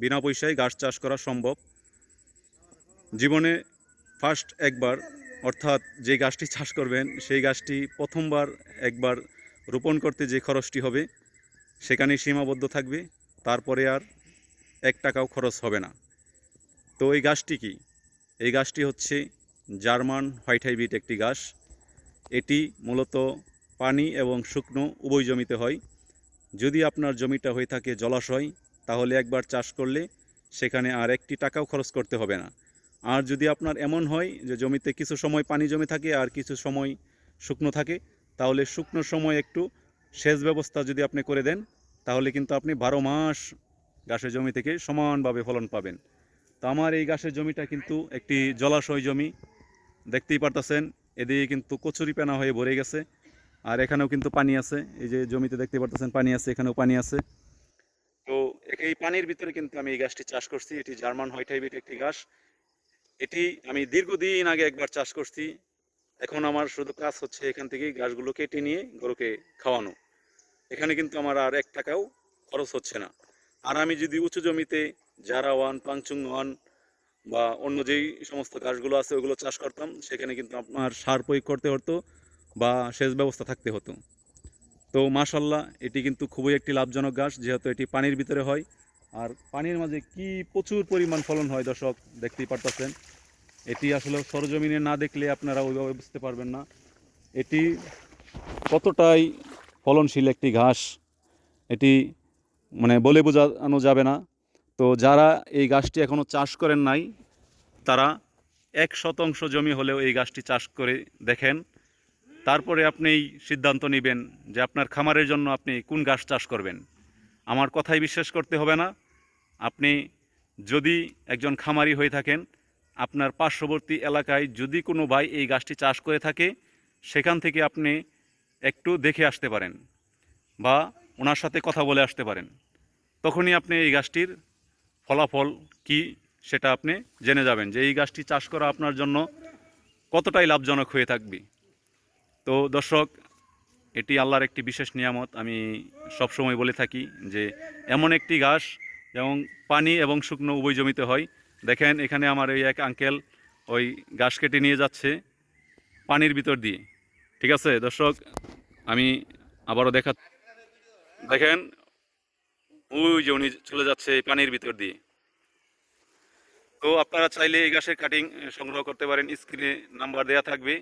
বিনা পয়সায় গাছ চাষ করা সম্ভব। জীবনে ফার্স্ট একবার, অর্থাৎ যে গাছটি চাষ করবেন, সেই গাছটি প্রথমবার একবার রোপণ করতে যে খরচটি হবে সেখানে সীমাবদ্ধ থাকবে। তারপরে আর এক টাকাও খরচ হবে না। তো এই গাছটি কি? এই গাছটি হচ্ছে জার্মান হোয়াইট হাইব্রিড একটি গাছ এটি মূলত পানি এবং শুকনো উভয় জমিতে হয়। যদি আপনার জমিটা হয়ে থাকে জলাশয় তাহলে একবার চাষ করলে সেখানে আর একটি টাকাও খরচ করতে হবে না। আর যদি আপনার এমন হয় যে জমিতে কিছু সময় পানি জমে থাকে আর কিছু সময় শুকনো থাকে, তাহলে শুকনো সময় একটু সেচ ব্যবস্থা যদি আপনি করে দেন, তাহলে কিন্তু আপনি বারো মাস গাছের জমি থেকে সমানভাবে ফলন পাবেন। তো আমার এই গাছের জমিটা কিন্তু একটি জলাশয় জমি, দেখতেই পারতেছেন, এদিকে কিন্তু কচুরি পেনা হয়ে ভরে গেছে, আর এখানেও কিন্তু পানি আছে, এই যে জমিতে দেখতে পারতেছেন পানি আছে, এখানেও পানি আছে। এই পানির ভিতরে কিন্তু আমি এই গাছটি চাষ করছি। এটি জার্মান হোয়াইট একটি গাছ। এটি আমি দীর্ঘদিন আগে একবার চাষ করছি। এখন আমার শুধু কাজ হচ্ছে এখান থেকে গাছগুলো কেটে নিয়ে গরুকে খাওয়ানো। এখানে কিন্তু আমার আর এক টাকাও খরচ হচ্ছে না। আর আমি যদি উঁচু জমিতে জারা ওয়ান পাংচুং ওয়ান বা অন্য যেই সমস্ত গাছগুলো আছে ওগুলো চাষ করতাম, সেখানে কিন্তু আপনার সার প্রয়োগ করতে হতো বা সেচ ব্যবস্থা থাকতে হতো। তো মাশাল্লাহ, এটি কিন্তু খুবই একটি লাভজনক গাছ যেহেতু এটি পানির ভিতরে হয়। আর পানির মাঝে কি প্রচুর পরিমাণ ফলন হয় দর্শক, দেখতেই পারতেছেন। এটি আসলে সরজমিনে না দেখলে আপনারা ওইভাবে বুঝতে পারবেন না। এটি কতটাই ফলনশীল একটি ঘাস, এটি মানে বলে বোঝানো যাবে না। তো যারা এই গাছটি এখনও চাষ করেন নাই, তারা এক শতাংশ জমি হলেও এই গাছটি চাষ করে দেখেন। তারপরে আপনি সিদ্ধান্ত নেবেন যে আপনার খামারের জন্য আপনি কোন গাছ চাষ করবেন। আমার কথাই বিশ্বাস করতে হবে না। আপনি যদি একজন খামারি হয়ে থাকেন, আপনার পার্শ্ববর্তী এলাকায় যদি কোনো ভাই এই গাছটি চাষ করে থাকে, সেখান থেকে আপনি একটু দেখে আসতে পারেন বা ওনার সাথে কথা বলে আসতে পারেন। তখনই আপনি এই গাছটির ফলাফল কি সেটা আপনি জেনে যাবেন যে এই গাছটি চাষ করা আপনার জন্য কতটাই লাভজনক হয়ে থাকবে। তো দর্শক, এটি আল্লাহর একটি বিশেষ নিয়ামত। আমি সবসময় বলে থাকি যে, এমন একটি গাছ যেমন পানি এবং শুকনো উভয় জমিতে হয়। দেখেন, এখানে আমার ওই এক আঙ্কেল ওই ঘাস কেটে নিয়ে যাচ্ছে পানির ভিতর দিয়ে। ঠিক আছে, দর্শক, আমি আবারও দেখা দেখেন, ওই যে উনি চলে যাচ্ছে পানির ভিতর দিয়ে। তো আপনারা চাইলে এই গাছের কাটিং সংগ্রহ করতে পারেন। স্ক্রিনে নাম্বার দেওয়া থাকবে।